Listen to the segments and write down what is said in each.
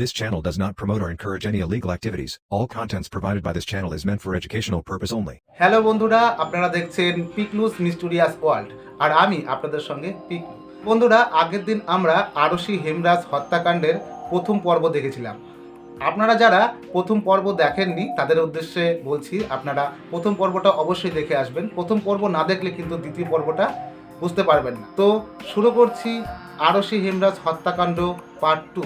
This channel does not promote or encourage any illegal activities. All contents provided by this channel is meant for educational purpose only. Hello বন্ধুরা, আপনারা দেখছেন পিকলুস মিস্টুরিয়াস world আর আমি আপনাদের সঙ্গে পিকলু বন্ধুরা, আগের দিন আমরা আরশি হেমরাজ হত্যাকাণ্ডের প্রথম পর্ব দেখেছিলাম। আপনারা যারা প্রথম পর্ব দেখেননি, তাদের উদ্দেশ্যে বলছি আপনারা প্রথম পর্বটা অবশ্যই দেখে আসবেন। প্রথম পর্ব না দেখলে কিন্তু দ্বিতীয় পর্বটা বুঝতে পারবেন না। তো শুরু করছি আরশি হেমরাজ হত্যাকাণ্ড পার্ট টু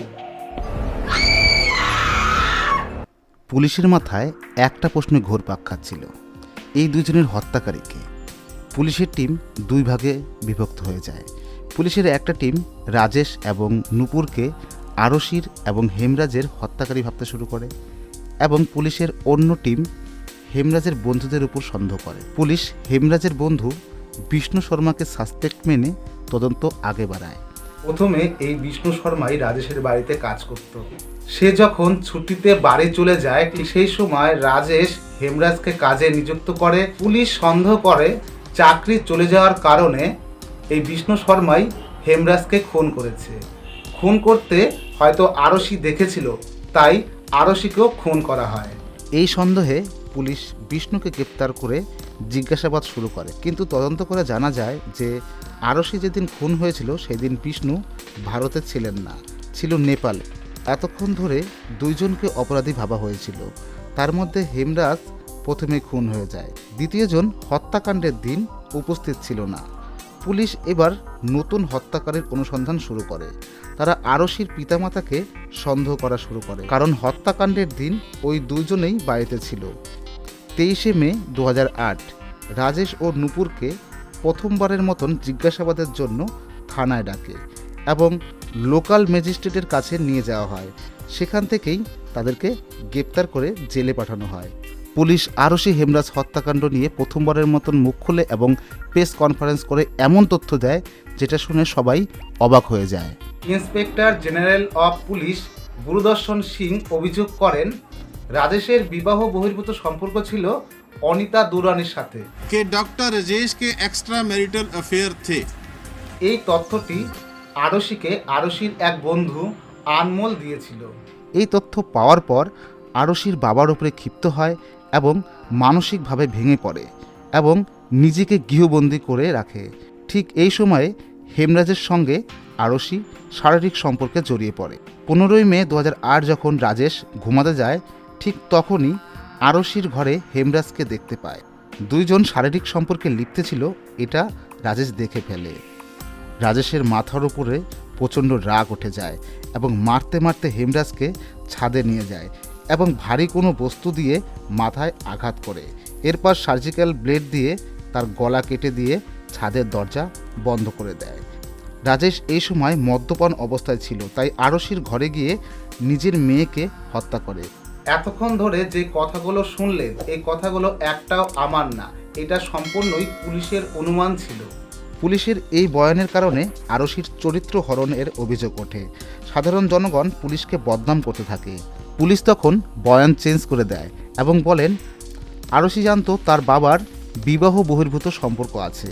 পুলিশের মাথায় একটা প্রশ্নে ঘোরপাক খাচ্ছিল এই দুজনের হত্যাকারীকে পুলিশের টিম দুই ভাগে বিভক্ত হয়ে যায়। পুলিশের একটা টিম রাজেশ এবং নূপুরকে আরশির এবং হেমরাজের হত্যাকারী ভাবতে শুরু করে এবং পুলিশের অন্য টিম হেমরাজের বন্ধুদের উপর সন্দেহ করে। পুলিশ হেমরাজের বন্ধু বিষ্ণু শর্মাকে সাসপেক্ট মেনে তদন্ত আগে বাড়ায়। প্রথমে এই বিষ্ণু শর্মাই রাজেশের বাড়িতে কাজ করত। সে যখন ছুটিতে বাড়ি চলে যায়, ঠিক সেই সময় রাজেশ হেমরাজকে কাজে নিযুক্ত করে। পুলিশ সন্দেহ করে চাকরি চলে যাওয়ার কারণে এই বিষ্ণু শর্মাই হেমরাজকে খুন করেছে। খুন করতে হয়তো আরশি দেখেছিল, তাই আরশিকেও খুন করা হয়। এই সন্দেহে পুলিশ বিষ্ণুকে গ্রেপ্তার করে জিজ্ঞাসাবাদ শুরু করে। কিন্তু তদন্ত করে জানা যায় যে আরশি যেদিন খুন হয়েছিল, সেদিন বিষ্ণু ভারতে ছিলেন না, ছিল নেপালে। এতক্ষণ ধরে দুইজনকে অপরাধী ভাবা হয়েছিল। তার মধ্যে হেমরাজ প্রথমে খুন হয়ে যায়, দ্বিতীয়জন হত্যাকাণ্ডের দিন উপস্থিত ছিল না। পুলিশ এবার নতুন হত্যাকারীর অনুসন্ধান শুরু করে। তারা আরশির পিতামাতাকে সন্দেহ করা শুরু করে, কারণ হত্যাকাণ্ডের দিন ওই দুজনেই বাড়িতে ছিল। তেইশে মে দু হাজার আট, রাজেশ ও নূপুরকে প্রথমবারের মতন জিজ্ঞাসাবাদের জন্য থানায় ডাকে এবং লোকাল ম্যাজিস্ট্রেটের কাছে নিয়ে যাওয়া হয়। সেখান থেকেই তাদেরকে গ্রেপ্তার করে জেলে পাঠানো হয়। পুলিশ আরশি হেমরাজ হত্যাকাণ্ড নিয়ে প্রথমবারের মতন মুখ খুলে এবং প্রেস কনফারেন্স করে এমন তথ্য দেয়, যেটা শুনে সবাই অবাক হয়ে যায়। Inspector general of police Gurdarshan Singh অভিযোগ করেন রাজেশের বিবাহ বহির্ভূত সম্পর্ক ছিল অনিতা দুরানির সাথে। কে ডক্টর রাজেশ কে এক্সট্রা ম্যারিটাল অ্যাফেয়ার থে? এই তথ্যটি আরশিকে আরশির এক বন্ধু আনমল দিয়েছিল। এই তথ্য পাওয়ার পর আরশির বাবার উপরে ক্ষিপ্ত হয় এবং মানসিকভাবে ভেঙে পড়ে এবং নিজেকে গৃহবন্দী করে রাখে। ঠিক এই সময়ে হেমরাজের সঙ্গে আরশি শারীরিক সম্পর্কে জড়িয়ে পড়ে। পনেরোই মে দু হাজার আট যখন রাজেশ ঘুমাতে যায় ঠিক তখনই আরশির ঘরে হেমরাজকে দেখতে পায়। দুইজন শারীরিক সম্পর্কে লিপ্ত ছিল, এটা রাজেশ দেখে ফেলে। রাজেশের মাথার উপরে প্রচণ্ড রাগ উঠে যায় এবং মারতে মারতে হেমরাজকে ছাদে নিয়ে যায় এবং ভারী কোনো বস্তু দিয়ে মাথায় আঘাত করে। এরপর সার্জিক্যাল ব্লেড দিয়ে তার গলা কেটে দিয়ে ছাদের দরজা বন্ধ করে দেয়। রাজেশ এই সময় মদ্যপান অবস্থায় ছিল, তাই আরশির ঘরে গিয়ে নিজের মেয়েকে হত্যা করে। এতক্ষণ ধরে যে কথাগুলো শুনলেন এই কথাগুলো একটাও আমার না। এটা সম্পূর্ণই পুলিশের অনুমান ছিল। পুলিশের এই বয়ানের কারণে আরশির চরিত্র হরণের অভিযোগ ওঠে। সাধারণ জনগণ পুলিশকে বদনাম করতে থাকে। পুলিশ তখন বয়ান চেঞ্জ করে দেয় এবং বলেন, আরশি জানতো তার বাবার বিবাহ বহির্ভূত সম্পর্ক আছে।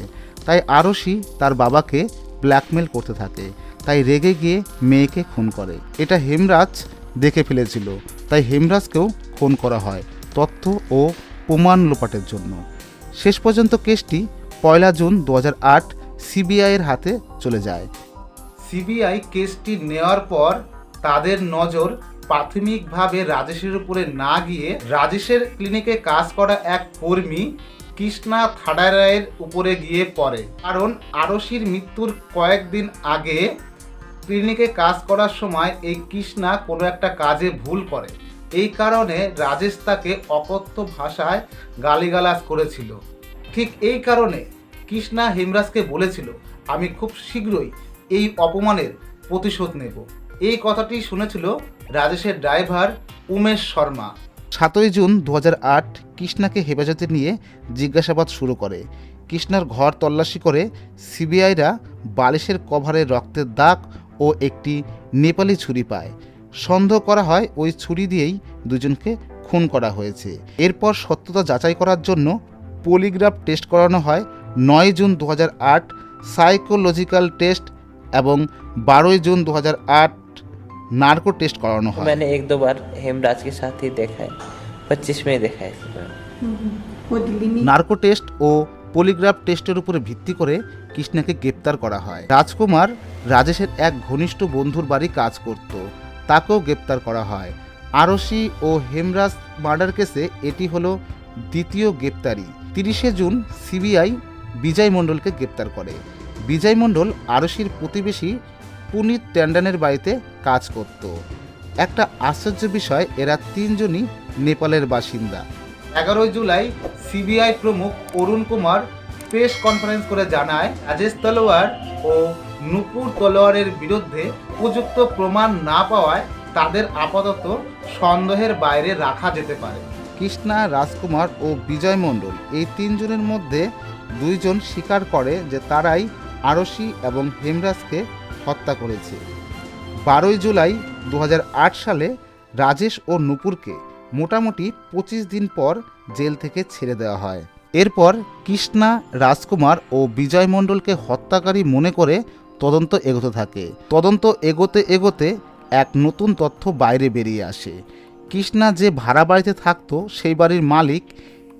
তাই আরশি তার বাবাকে ব্ল্যাকমেল করতে থাকে। তাই রেগে গিয়ে মেয়েকে খুন করে। এটা হেমরাজ দেখে ফেলেছিল। তাই হেমরাজকেও খুন করা হয় তথ্য ও প্রমাণ লোপাটের জন্য। শেষ পর্যন্ত কেসটি পয়লা জুন দু সিবিআইয়ের হাতে চলে যায়। সিবিআই কেসটি নেওয়ার পর তাদের নজর প্রাথমিকভাবে রাজেশের উপরে না গিয়ে রাজেশের ক্লিনিকে কাজ করা এক কর্মী কৃষ্ণা থাডারায়ের উপরে গিয়ে পড়ে। কারণ আরশির মৃত্যুর কয়েকদিন আগে ক্লিনিকে কাজ করার সময় এই কৃষ্ণা কোনো একটা কাজে ভুল করে। এই কারণে রাজেশ তাকে অকথ্য ভাষায় গালিগালাজ করেছিল। ঠিক এই কারণে কৃষ্ণা হেমরাজকে বলেছিল, আমি খুব শীঘ্রই এই অপমানের প্রতিশোধ নেব। এই কথাটি শুনেছিল রাজেশের ড্রাইভার উমেশ শর্মা। সাতই জুন দু হাজার আট কৃষ্ণাকে হেফাজতে নিয়ে জিজ্ঞাসাবাদ শুরু করে। কৃষ্ণার ঘর তল্লাশি করে সিবিআইরা বালিশের কভারে রক্তের দাগ ও একটি নেপালি ছুরি পায়। সন্দেহ করা হয় ওই ছুরি দিয়েই দুজনকে খুন করা হয়েছে। এরপর সত্যতা যাচাই করার জন্য পলিগ্রাফ টেস্ট করানো হয় নয় জুন দু হাজার আট সাইকোলজিক্যাল টেস্ট এবং বারোই জুন দু হাজার আট নার্কো টেস্ট করানো হয়। মানে এক দুবার হেমরাজকে সাথে দেখায় পঁচিশ মে দেখায়। নার্কো টেস্ট ও পলিগ্রাফ টেস্টের উপরে ভিত্তি করে কৃষ্ণাকে গ্রেপ্তার করা হয়। রাজকুমার রাজেশের এক ঘনিষ্ঠ বন্ধুর বাড়ি কাজ করত। তাকেও গ্রেপ্তার করা হয়। আরশি ও হেমরাজ মার্ডার কেসে এটি হলো দ্বিতীয় গ্রেপ্তারি। তিরিশে জুন সিবিআই বিজয় মণ্ডলকে গ্রেপ্তার করে। বিজয় মণ্ডল আরশির প্রতিবেশী পুনিত ট্যান্ডানের বাড়িতে কাজ করত। একটা আশ্চর্য বিষয়, এরা তিনজনই নেপালের বাসিন্দা। এগারোই জুলাই সিবিআই প্রমুখ অরুণ কুমার প্রেস কনফারেন্স করে জানায়, রাজেশ তলোয়ার ও নুপুর তলোয়ারের বিরুদ্ধে উপযুক্ত প্রমাণ না পাওয়ায় তাদের আপাতত সন্দেহের বাইরে রাখা যেতে পারে। কৃষ্ণা রাজকুমার ও বিজয় মণ্ডল এই তিনজনের মধ্যে দুইজন স্বীকার করে যে তারাই আরশি এবং হেমরাজকে হত্যা করেছে। বারোই জুলাই দু হাজার আট সালে রাজেশ ও নুপুরকে মোটামুটি পঁচিশ দিন পর জেল থেকে ছেড়ে দেওয়া হয়। এরপর কৃষ্ণা, রাজকুমার ও বিজয় মণ্ডলকে হত্যাকারী মনে করে তদন্ত এগোতে থাকে। তদন্ত এগোতে এগোতে এক নতুন তথ্য বাইরে বেরিয়ে আসে। কৃষ্ণা যে ভাড়া বাড়িতে থাকতো, সেই বাড়ির মালিক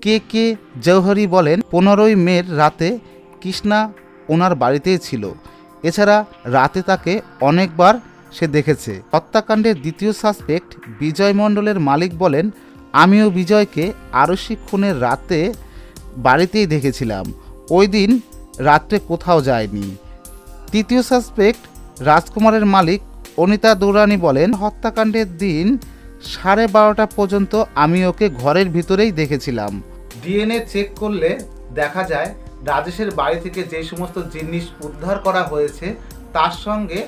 কে কে জৌহরি বলেন, পনেরোই মের রাতে কৃষ্ণা ওনার বাড়িতেই ছিল। এছাড়া রাতে তাকে অনেকবার সে দেখেছে। হত্যাকাণ্ডের দ্বিতীয় সাসপেক্ট বিজয় মণ্ডলের মালিক বলেন, আমিও বিজয়কে আরশি খুনের রাতে বাড়িতেই দেখেছিলাম। ওই দিন রাত্রে কোথাও যায়নি। তৃতীয় সাসপেক্ট রাজকুমারের মালিক অনিতা দৌরানি বলেন, হত্যাকাণ্ডের দিন সাড়ে বারোটা পর্যন্ত আমি ওকে ঘরের ভিতরেই দেখেছিলাম। ডিএনএ চেক করলে দেখা যায় রাজেশের বাড়ি থেকে যে সমস্ত জিনিস উদ্ধার করা হয়েছে তার সঙ্গে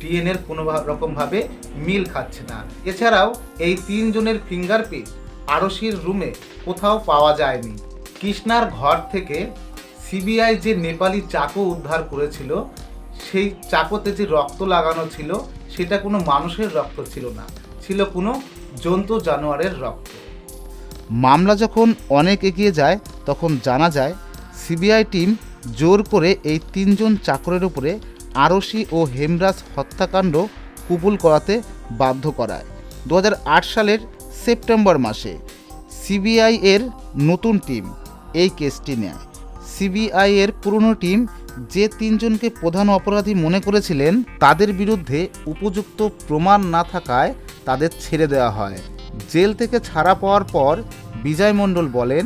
ডিএনএর কোনো রকমভাবে মিল খাচ্ছে না। এছাড়াও এই তিনজনের ফিঙ্গারপ্রিন্ট আরশির রুমে কোথাও পাওয়া যায়নি। কৃষ্ণার ঘর থেকে সিবিআই যে নেপালি চাকু উদ্ধার করেছিল, সেই চাকুতে যে রক্ত লাগানো ছিল, সেটা কোনো মানুষের রক্ত ছিল না। ছিল কোনো জন্তু জানোয়ারের রক্ত। মামলা যখন অনেক এগিয়ে যায়, তখন জানা যায় সিবিআই টিম জোর করে এই তিনজন চাকরের উপরে আরশি ও হেমরাজ হত্যাকাণ্ড কুপুল করাতে বাধ্য করায়। দু হাজার আট সালের সেপ্টেম্বর মাসে সিবিআই এর নতুন টিম এই কেসটি নেয়। সিবিআই এর পুরনো টিম যে তিনজনকে প্রধান অপরাধী মনে করেছিলেন, তাদের বিরুদ্ধে উপযুক্ত প্রমাণ না থাকায় তাদের ছেড়ে দেওয়া হয়। জেল থেকে ছাড়া পাওয়ার পর বিজয় মণ্ডল বলেন,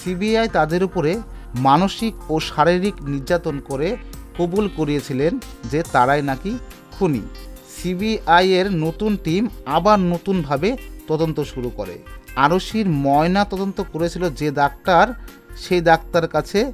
সিবিআই তাদের উপরে মানসিক ও শারীরিক নির্যাতন করে কবুল করিয়েছিলেন যে তারাই নাকি খুনি। সিবিআই এর নতুন টিম আবার নতুনভাবে তদন্ত শুরু করে। আরশির ময়না তদন্ত করেছিল যে ডাক্তার, সেই ডাক্তার কাছে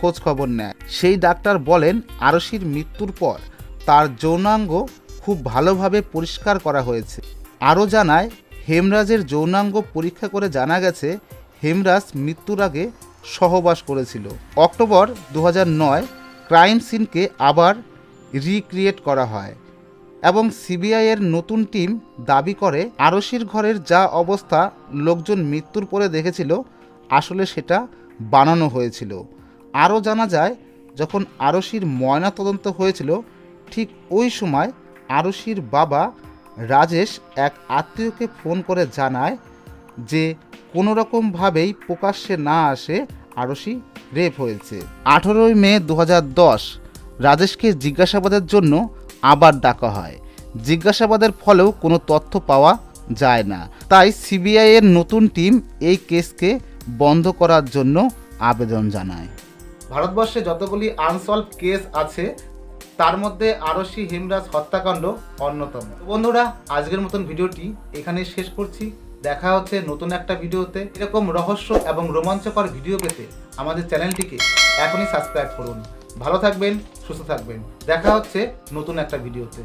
খোঁজ খবর নেয়। সেই ডাক্তার বলেন আরশির মৃত্যুর পর তার যৌনাঙ্গ খুব ভালোভাবে পরিষ্কার করা হয়েছে। আরও জানায়, হেমরাজের যৌনাঙ্গ পরীক্ষা করে জানা গেছে, হেমরাজ মৃত্যুর আগে সহবাস করেছিল। অক্টোবর দু ক্রাইম সিনকে আবার রিক্রিয়েট করা হয় এবং সিবিআই এর নতুন টিম দাবি করে আরশির ঘরের যা অবস্থা, লোকজন মৃত্যুর পরে দেখেছিল, আসলে সেটা বানানো হয়েছিল। আরও জানা যায়, যখন আরশির ময়না তদন্ত হয়েছিল, ঠিক ওই সময় আরশির বাবা রাজেশ এক আত্মীয়কে ফোন করে জানায় যে কোনো রকমভাবেই প্রকাশ্যে না আসে আরশি রেপ হয়েছে। আঠেরোই মে দু রাজেশকে জিজ্ঞাসাবাদের জন্য আবার ডাকা হয়। জিজ্ঞাসাবাদের ফলেও কোনো তথ্য পাওয়া যায় না। তাই সিবিআই এর নতুন টিম এই কেসকে বন্ধ করার জন্য আবেদন জানায়। ভারতবর্ষে যতগুলি আনসলভ কেস আছে, তার মধ্যে আরশি হেমরাজ হত্যাকাণ্ড অন্যতম। বন্ধুরা, আজকের মতন ভিডিওটি এখানে শেষ করছি। দেখা হচ্ছে নতুন একটা ভিডিওতে। এরকম রহস্য এবং রোমাঞ্চকর ভিডিও পেতে আমাদের চ্যানেলটিকে এখনই সাবস্ক্রাইব করুন। ভালো থাকবেন, সুস্থ থাকবেন। দেখা হচ্ছে নতুন একটা ভিডিওতে।